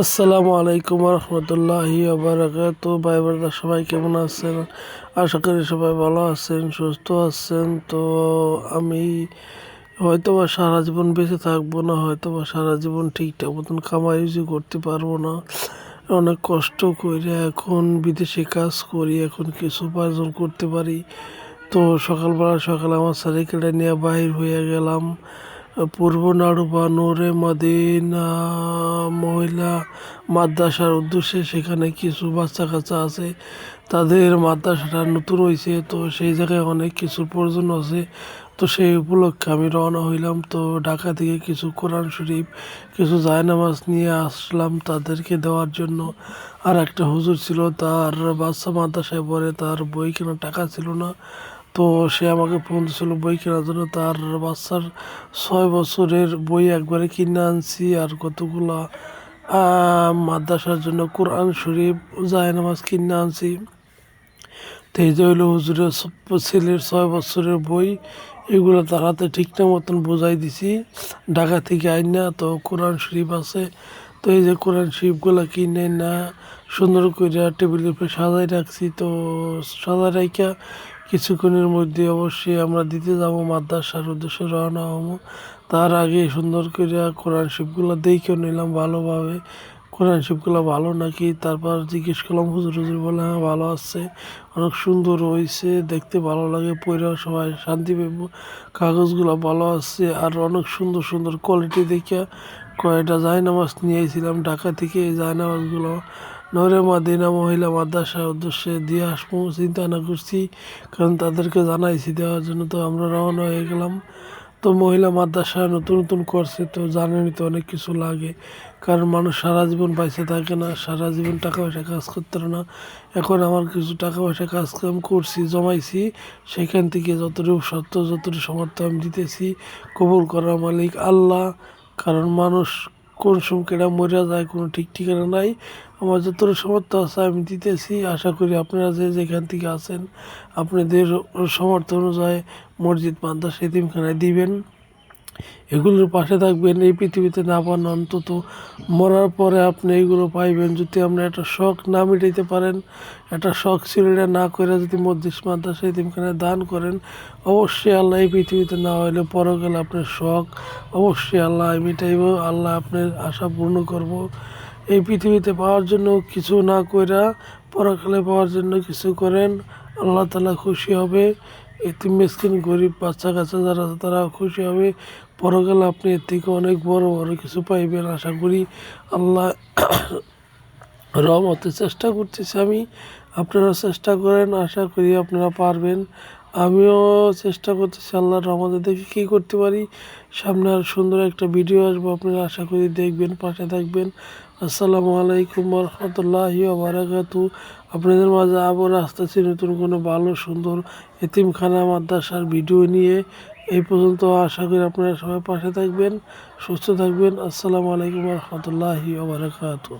আসসালামু আলাইকুম রহমতুল্লাহি আবরাকাত ভাই বোনেরা সবাই কেমন আছেন? আশা করি সবাই ভালো আছেন, সুস্থ আছেন। তো আমি হয়তো বা সারা জীবন বেঁচে থাকব না হয়তো বা সারা জীবন ঠিকঠাক মতন কামাই রুজি করতে পারব না। অনেক কষ্ট করে এখন বিদেশে কাজ করি, এখন কিছু উপার্জন করতে পারি। তো সকালবেলা সকালে আমার সাইকেলটা নিয়ে বাহির হয়ে গেলাম। পূর্ব নাড়ুবা নূরে মদিনা মহিলা মাদ্রাসার উদ্দেশ্যে সেখানে কিছু বাচ্চা কাচ্চা আছে। তাদের মাদ্রাসাটা নতুন হয়েছে তো সেই জায়গায় অনেক কিছুর প্রয়োজন আছে। তো সেই উপলক্ষে আমি রওনা হইলাম। তো ঢাকা থেকে কিছু কোরআন শরীফ, কিছু জায়নামাজ নিয়ে আসলাম তাদেরকে দেওয়ার জন্য। আর একটা হুজুর ছিল, তার বাচ্চা মাদ্রাসায় পড়ে, তার বই কেনার টাকা ছিল না। তো সে আমাকে ফোন দিয়েছিল বই কেনার জন্য। তার বাচ্চার ছয় বছরের বই একবারে কিনে আনছি আর কতগুলা মাদ্রাসার জন্য কোরআন শরীফ, জায়নামাজ কিনে আনছি। তো এই যে হইল হুজুরের ছেলের ছয় বছরের বই, এগুলো তার হাতে ঠিকঠাক মতন বোঝাই দিছি। ঢাকা থেকে আইন তো কোরআন শরীফ আছে। তো এই যে কোরআন শিবগুলা কিনে না, সুন্দর করে টেবিলের উপরে সাজাই রাখছি, তো সাজা রাখা কিছুক্ষণের মধ্যে অবশ্যই আমরা দিতে যাব মাদ্রাসার উদ্দেশ্যে রওনা হব। তার আগে সুন্দর করে কোরআন শিবগুলো দেখেও নিলাম ভালোভাবে। কোরআন শিবগুলো ভালো নাকি? তারপর জিজ্ঞেস করলাম, হুজুর হুজুর বলে হ্যাঁ ভালো আছে। অনেক সুন্দর হয়েছে দেখতে ভালো লাগে পড়ে সবাই শান্তি পেব কাগজগুলো ভালো আছে আর অনেক সুন্দর সুন্দর কোয়ালিটি দেখে কয়েকটা জায়নামাজ নিয়েছিলাম ঢাকা থেকে, এই জায়নামাজগুলো নরে মাদিনা মহিলা মাদ্রাসার উদ্দেশ্যে দিয়ে আসব। চিন্তা না করছি, কারণ তাদেরকে জানাইছি, দেওয়ার জন্য তো আমরা রওনা হয়ে গেলাম। তো মহিলা মাদ্রাসা নতুন নতুন করছে, তো জানেনই তো অনেক কিছু লাগে। কারণ মানুষ সারা জীবন পয়সা থাকে না, সারা জীবন টাকা পয়সা কাজ করতে না। এখন আমার কিছু টাকা পয়সা কাজ কাম করছি, জমাইছি, সেখান থেকে যতটুকু সত্য, যতটুকু সমর্থ আমি দিতেছি, কবুল করার মালিক আল্লাহ। কারণ মানুষ কোন সময় কেটা মরে যায়, কোনো ঠিক ঠিকানা নাই। আমার যতটা সামর্থ্য আছে আমি দিতেছি। আশা করি আপনারা যে যেখান থেকে আছেন, আপনাদের সমর্থ অনুযায়ী মসজিদ, মাদ্রাসা, এতিমখানায় দিবেন। এগুলোর পাশে থাকবেন। এই পৃথিবীতে না পান অন্তত মরার পরে আপনি এগুলো পাইবেন। যদি আপনি একটা শখ না মিটাইতে পারেন, একটা শখ ছিল না করে যদি মসজিদ, মাদ্রাসা, এতিমখানায় দান করেন, অবশ্যই আল্লাহ এই পৃথিবীতে না হইলে পরকালে আপনার শখ অবশ্যই আল্লাহ মিটাইব। আল্লাহ আপনার আশা পূর্ণ করব। এই পৃথিবীতে পাওয়ার জন্য কিছু না কইরা পরকালে পাওয়ার জন্য কিছু করেন, আল্লাহ তালা খুশি হবে। এতিম মেসকিন, গরিব বাচ্চা কাচ্চা যারা তারা খুশি হবে। পরকালে আপনি এর থেকে অনেক বড় বড় কিছু পাইবেন, আশা করি আল্লাহ রহমতে চেষ্টা করতেছি আমি। আপনারা চেষ্টা করেন, আশা করি আপনারা পারবেন। আমিও চেষ্টা করতেছি আল্লাহর রহমতে দেখি কী করতে পারি। সামনে আর সুন্দর একটা ভিডিও আসব, আপনারা আশা করি দেখবেন, পাশে থাকবেন। আসসালামু আলাইকুম রহমতুল্লাহি বারাকাতু আপনাদের মাঝে আবার আসতেছি নতুন কোনো ভালো, সুন্দর এতিমখানা মাদ্রাসার ভিডিও নিয়ে। এই পর্যন্ত আশা করি আপনারা সবাই পাশে থাকবেন, সুস্থ থাকবেন। আসসালামু আলাইকুম রহমতুল্লাহি বারাকাতু